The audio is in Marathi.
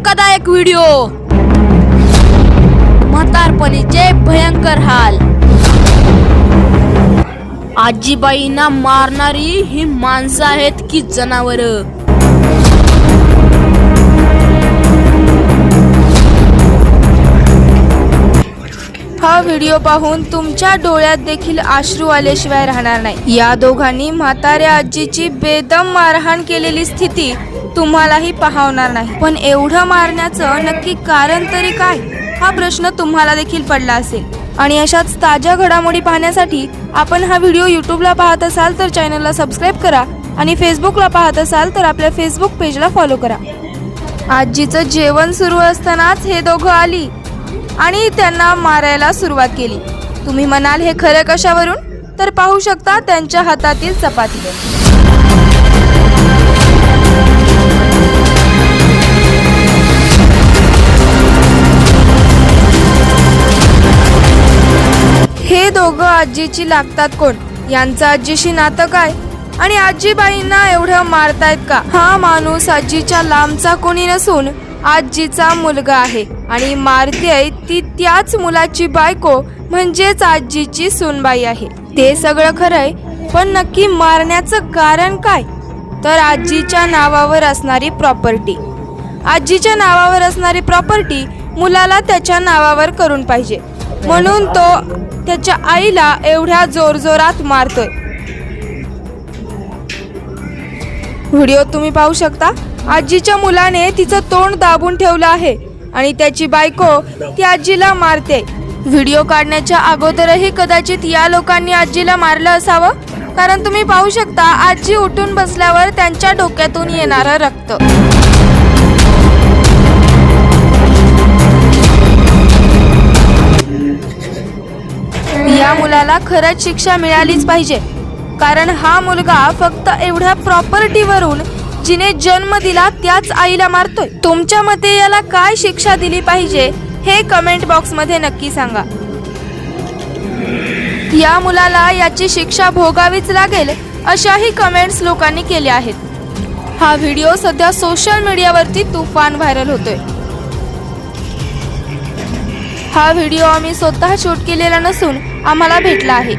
धक्कादायक व्हिडिओ. म्हातारपणीचे भयंकर हाल. आजीबाईंना मारणारी ही माणसं आहेत की जनावर. व्हिडिओ पाहून तुमच्या डोळ्यात देखील आश्रू आल्याशिवाय राहणार नाही. या दोघांनी म्हाताऱ्या आजीची बेदम मारहाण केलेली स्थिती तुम्हालाही पाहवणार नाही. पण एवढं मारण्याचं नक्की कारण तरी काय? हा प्रश्न तुम्हाला देखील पडला असेल. आणि अशाच ताज्या घडामोडी पाहण्यासाठी आपण हा व्हिडिओ यूट्यूबला पाहत असाल तर चॅनलला सबस्क्राईब करा आणि फेसबुकला पाहत असाल तर आपल्या फेसबुक पेजला फॉलो करा. आजीचं जेवण सुरू असतानाच हे दोघं आली. आणि त्यांना मारायला सुरुवात केली. तुम्ही म्हणाल हे खरं कशावरून? तर पाहू शकता त्यांच्या हातातील चपाती. हे दोघं आजीची लागतात कोण? यांचं आजीशी नातं काय? आणि आजीबाईंना एवढं मारतायत का? हा माणूस आजीच्या लांबचा कोणी नसून आजीचा मुलगा आहे आणि मारतेय ती त्याच मुलाची बायको म्हणजेच आजीची सुनबाई आहे. ते सगळं खरंय पण नक्की मारण्याचं कारण काय? तर आजीच्या नावावर असणारी प्रॉपर्टी. आजीच्या नावावर असणारी प्रॉपर्टी मुलाला त्याच्या नावावर करून पाहिजे. म्हणून तो त्याच्या आईला एवढ्या जोरजोरात मारतोय. व्हिडिओ तुम्ही पाहू शकता. आजीच्या मुलाने तिचं तोंड दाबून ठेवलं आहे आणि त्याची बायको ती आजीला मारते. व्हिडिओ काढण्याच्या अगोदरही कदाचित या लोकांनी आजीला मारलं असावं? कारण तुम्ही पाहू शकता आजी उठून बसल्यावर त्यांच्या डोक्यातून येणारं रक्त. या मुलाला खरंच शिक्षा मिळालीच पाहिजे. कारण हा मुलगा फक्त एवढ्या प्रॉपर्टीवरून जिने जन्म दिला त्याच आईला मारतोय. तुमच्या मते याला काय शिक्षा दिली पाहिजे हे कमेंट बॉक्समध्ये नक्की सांगा. या मुलाला याची शिक्षा भोगावीच लागेल अशाही कमेंट्स लोकांनी केल्या आहेत. हा व्हिडिओ सध्या सोशल मीडियावरती तुफान व्हायरल होतोय. हा व्हिडिओ आम्ही स्वतः शूट केलेला नसून आम्हाला भेटला आहे.